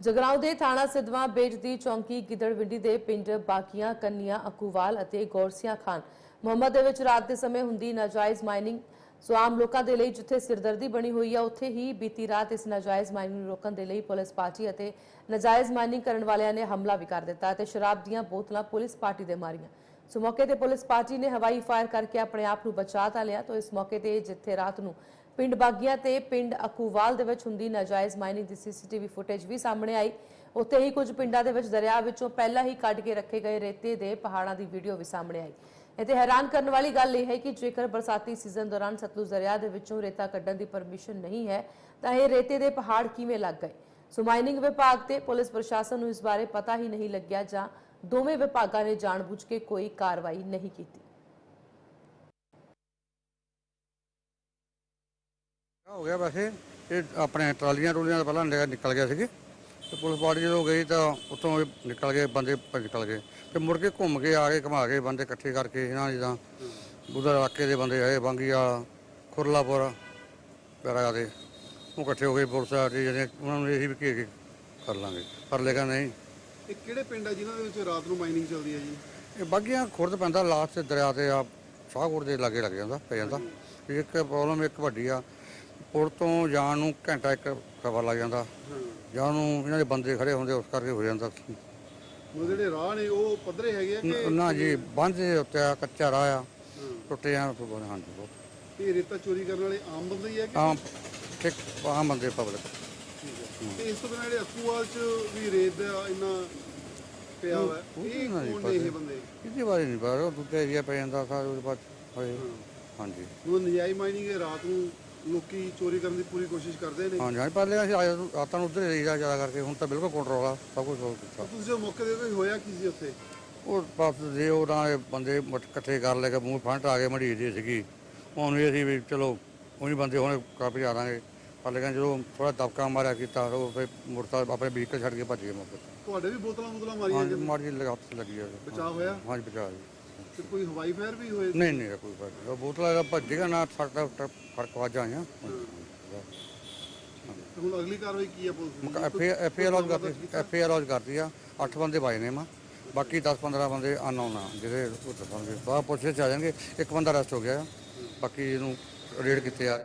ਜਗਰਾਉਂ ਦੇ ਥਾਣਾ ਸਿਧਵਾ ਬੇਟ ਦੀ ਚੌਂਕੀ ਗਿੱਦੜਵਿੰਡੀ ਦੇ ਪਿੰਡ ਬਾਕੀਆਂ ਕੰਨੀਆਂ ਅਕੂਵਾਲ ਅਤੇ ਗੌਰਸੀਆਂ ਖਾਨ। ਮੁਹੰਮਦ ਦੇ ਵਿੱਚ ਰਾਤ ਦੇ ਸਮੇਂ ਹੁੰਦੀ ਨਾਜਾਇਜ਼ ਮਾਈਨਿੰਗ। ਸੋ ਆਮ ਲੋਕਾਂ ਦੇ ਲਈ ਜਿੱਥੇ ਸਿਰਦਰਦੀ ਬਣੀ ਹੋਈ ਹੈ ਉੱਥੇ ਹੀ ਬੀਤੀ ਰਾਤ ਇਸ ਨਾਜਾਇਜ਼ ਮਾਈਨਿੰਗ ਨੂੰ ਰੋਕਣ ਦੇ ਲਈ ਪੁਲਿਸ ਪਾਰਟੀ ਅਤੇ ਨਾਜਾਇਜ਼ ਮਾਈਨਿੰਗ ਕਰਨ ਵਾਲਿਆਂ ਨੇ ਹਮਲਾ ਵੀ ਕਰ ਦਿੱਤਾ ਤੇ ਸ਼ਰਾਬ ਦੀਆਂ ਬੋਤਲਾਂ ਪੁਲਿਸ ਪਾਰਟੀ ਦੇ ਮਾਰੀਆਂ। ਸੋ ਮੌਕੇ ਤੇ ਪੁਲਿਸ ਪਾਰਟੀ ਨੇ ਹਵਾਈ ਫਾਇਰ ਕਰਕੇ ਆਪਣੇ ਆਪ ਨੂੰ ਬਚਾ ਤਾ ਲਿਆ, ਤਾਂ ਇਸ ਮੌਕੇ ਤੇ ਜਿੱਥੇ ਰਾਤ ਨੂੰ ਪਿੰਡ ਬਾਗੀਆਂ ਤੇ ਪਿੰਡ ਅਕੂਵਾਲ ਦੇ ਵਿੱਚ ਹੁੰਦੀ ਨਾਜਾਇਜ਼ ਮਾਈਨਿੰਗ ਦੀ ਸੀਸੀਟੀਵੀ ਫੁਟੇਜ ਵੀ ਸਾਹਮਣੇ ਆਈ। ਉੱਥੇ ਹੀ ਕੁਝ ਪਿੰਡਾਂ ਦੇ ਵਿੱਚ ਦਰਿਆ ਵਿੱਚੋਂ ਪਹਿਲਾਂ ਹੀ ਕੱਢ ਕੇ ਰੱਖੇ ਗਏ ਰੇਤੇ ਦੇ ਪਹਾੜਾਂ ਦੀ ਵੀਡੀਓ ਵੀ ਸਾਹਮਣੇ ਆਈ। ਇੱਥੇ ਹੈਰਾਨ ਕਰਨ ਵਾਲੀ ਗੱਲ ਇਹ ਹੈ ਕਿ ਜੇਕਰ ਬਰਸਾਤੀ ਸੀਜ਼ਨ ਦੌਰਾਨ ਸਤਲੁਜ ਦਰਿਆ ਦੇ ਵਿੱਚੋਂ ਰੇਤਾ ਕੱਢਣ ਦੀ ਪਰਮਿਸ਼ਨ ਨਹੀਂ ਹੈ, ਤਾਂ ਇਹ ਰੇਤੇ ਦੇ ਪਹਾੜ ਕਿਵੇਂ ਲੱਗ ਗਏ? ਸੋ ਮਾਈਨਿੰਗ ਵਿਭਾਗ ਤੇ ਪੁਲਿਸ ਪ੍ਰਸ਼ਾਸਨ ਨੂੰ ਇਸ ਬਾਰੇ ਪਤਾ ਹੀ ਨਹੀਂ ਲੱਗਿਆ ਜਾਂ ਦੋਵੇਂ ਵਿਭਾਗਾਂ ਨੇ ਜਾਣਬੁੱਝ ਕੇ ਕੋਈ ਕਾਰਵਾਈ ਨਹੀਂ ਕੀਤੀ। ਹੋ ਗਿਆ ਵੈਸੇ। ਇਹ ਆਪਣੇ ਟਰਾਲੀਆਂ ਟਰੂਲੀਆਂ ਦਾ ਪਹਿਲਾਂ ਨਿਕਲ ਗਿਆ ਸੀਗੇ। ਤੇ ਪੁਲਿਸ ਪਾਰਟੀ ਜਦੋਂ ਗਈ ਤਾਂ ਉੱਥੋਂ ਇਹ ਨਿਕਲ ਗਏ ਬੰਦੇ ਨਿਕਲ ਗਏ। ਤੇ ਮੁੜ ਕੇ ਘੁੰਮ ਕੇ ਆ ਕੇ ਘੁਮਾ ਕੇ ਬੰਦੇ ਇਕੱਠੇ ਕਰਕੇ ਇਹਨਾਂ ਜਿੱਦਾਂ ਉਧਰ ਇਲਾਕੇ ਦੇ ਬੰਦੇ ਆਏ ਬੰਗੀਆ ਖੁਰਲਾਪੁਰ ਵਗੈਰਾ ਦੇ। ਉਹ ਇਕੱਠੇ ਹੋ ਗਏ ਪੁਲਿਸ ਆ ਕੇ ਜਿਹੜੇ ਉਹਨਾਂ ਨੂੰ ਇਹ ਵੀ ਘੇਰ ਕਰ ਲਾਂਗੇ। ਪਰ ਲੇਕਿਨ ਨਹੀਂ। ਇਹ ਕਿਹੜੇ ਪਿੰਡ ਆ ਜਿਨ੍ਹਾਂ ਦੇ ਵਿੱਚ ਰਾਤ ਨੂੰ ਮਾਈਨਿੰਗ ਚੱਲਦੀ ਹੈ ਜੀ? ਇਹ ਬਾਗੀਆਂ ਖੁਰਦ ਪੈਂਦਾ ਲਾਸਟ ਤੇ ਦਰਿਆ ਤੇ ਆ ਸ਼ਾਹਕੋਟ ਦੇ ਲਾਗੇ ਲੱਗ ਜਾਂਦਾ ਪੈ ਜਾਂਦਾ। ਇੱਕ ਪ੍ਰੋਬਲਮ ਇੱਕ ਵੱਡੀ ਆ ਪੁਲ ਤੋਂ ਜਾਣ ਨੂੰ ਘੰਟਾ ਇੱਕ ਸਫ਼ਰ ਲੱਗ ਜਾਂਦਾ। ਜਾਣ ਨੂੰ ਇਹਨਾਂ ਦੇ ਬੰਦੇ ਖੜੇ ਹੁੰਦੇ ਉਸ ਕਰਕੇ ਹੋ ਜਾਂਦਾ। ਉਹ ਜਿਹੜੇ ਰਾਹ ਨੇ ਉਹ ਪੱਧਰੇ ਹੈਗੇ ਆ ਕਿ ਨਾ ਜੀ ਬੰਦ ਦੇ ਉੱਤੇ ਆ ਕੱਚਾ ਰਾਹ ਆ। ਟੁੱਟੇ ਆ ਹਾਂਜੀ ਬਹੁਤ। ਇਹ ਰੇਤਾ ਚੋਰੀ ਕਰਨ ਵਾਲੇ ਆਮ ਬੰਦੇ ਹੀ ਆ ਕਿ ਆਮ ਠੀਕ ਆਮ ਬੰਦੇ ਪਬਲਿਕ। ਤੇ ਇਸ ਤੋਂ ਬਿਨਾਂ ਜਿਹੜੇ ਅਕੂਵਾਲ ਚ ਵੀ ਰੇਤ ਦਾ ਇੰਨਾ ਪਿਆ ਹੋਇਆ ਹੈ, ਉਹ ਇਹ ਤਾਂ ਨਹੀਂ ਕੌਣ ਨੇ ਇਹ ਬੰਦੇ? ਇਹਦੇ ਬਾਰੇ ਨਹੀਂ ਪਤਾ। ਉਹ ਦੂਜਾ ਏਰੀਆ ਪੈ ਜਾਂਦਾ ਸਾਰੇ ਉਹਦੇ ਬਾਅਦ ਹੋਏ। ਹਾਂਜੀ। ਉਹ ਨਜਾਇਜ਼ ਮਾਈਨਿੰਗ ਹੈ ਰਾਤ ਨੂੰ ਲੋਕੀ ਚੋਰੀ ਕਰਨ ਦੀ ਪੂਰੀ ਕੋਸ਼ਿਸ਼ ਕਰਦੇ ਨੇ। ਹਾਂਜੀ ਹਾਂਜੀ ਪਹਿਲੇ ਅਸੀਂ ਆਏ- ਰਾਤਾਂ ਨੂੰ ਉੱਧਰ ਏਰੀਆ ਜ਼ਿਆਦਾ ਕਰਕੇ ਹੁਣ ਤਾਂ ਬਿਲਕੁਲ ਕੰਟਰੋਲ ਆ ਸਭ ਕੁਝ ਹੋ ਕੀਤਾ। ਤੁਸੀਂ ਜੋ ਮੌਕੇ ਦੇ ਤੇ ਹੋਇਆ ਕੀ ਸੀ ਉੱਥੇ? ਉਹ ਬਸ ਜੇ ਉਹਨਾਂ ਦੇ ਬੰਦੇ ਇਕੱਠੇ ਕਰ ਲੈ ਕੇ ਮੂੰਹ ਫੰਟ ਆ ਕੇ ਮੜੀ ਦੀ ਸੀਗੀ। ਉਹਨੂੰ ਇਹ ਸੀ ਵੀ ਚਲੋ ਉਹੀ ਬੰਦੇ ਹੁਣ ਕਾਪੀ ਆ ਦਾਂਗੇ। ਪਰ ਲੇਕਿਨ ਜਦੋਂ ਥੋੜਾ ਦਬਕਾ ਮਾਰਿਆ ਕੀਤਾ ਤਾਂ ਉਹ ਫਿਰ ਮੁੜਤਾ ਆਪਣੇ ਵਹੀਕਲ ਛੱਡ ਕੇ ਭੱਜ ਗਏ ਮੌਕੇ ਤੇ। ਤੁਹਾਡੇ ਵੀ ਬੋਤਲਾਂ ਬੋਤਲਾਂ ਮਾਰੀਆਂ ਹਾਂਜੀ ਗਈਆਂ? ਮਾੜੀ ਜਿਹੀ ਹੱਥ ਲੱਗੀ ਆ। ਬਚਾਅ ਹੋਇਆ? ਹਾਂਜੀ ਬਚਾ ਜੀ। ਤੇ ਕੋਈ ਹਵਾਈ ਫਾਇਰ ਵੀ ਹੋਏ? ਨਹੀਂ ਨਹੀਂ ਕੋਈ ਫ਼ਰਕ ਨਹੀਂ। ਉਹ ਬੋਤਲਾਂ ਦਾ ਭੱਜੇਗਾ ਨਾ ਫ਼ਰਕ ਵਾਜਾ ਆਇਆ ਤੇ ਹੁਣ ਅਗਲੀ ਕਾਰਵਾਈ ਕੀ ਹੈ ਪੁਲਿਸ ਦੀ? ਐਫ ਆਰ ਲੌਜ ਕਰਦੀ ਐਫ ਆਰ ਲੌਜ ਕਰਦੀ ਆ। 8 ਬੰਦੇ ਬਾਏ ਨੇ ਮਾ। ਬਾਕੀ 10 15 ਬੰਦੇ ਅਨਨੋਨ ਆ ਜਿਹੜੇ ਉਹ ਦੱਸਾਂਗੇ ਬਾਅਦ ਪੁੱਛੇ ਚ ਆ ਜਾਣਗੇ। ਇੱਕ ਬੰਦਾ ਅਰੈਸਟ ਹੋ ਗਿਆ ਆ। ਬਾਕੀ ਇਹਨੂੰ ਰੇਡ ਕੀਤੇ ਆ।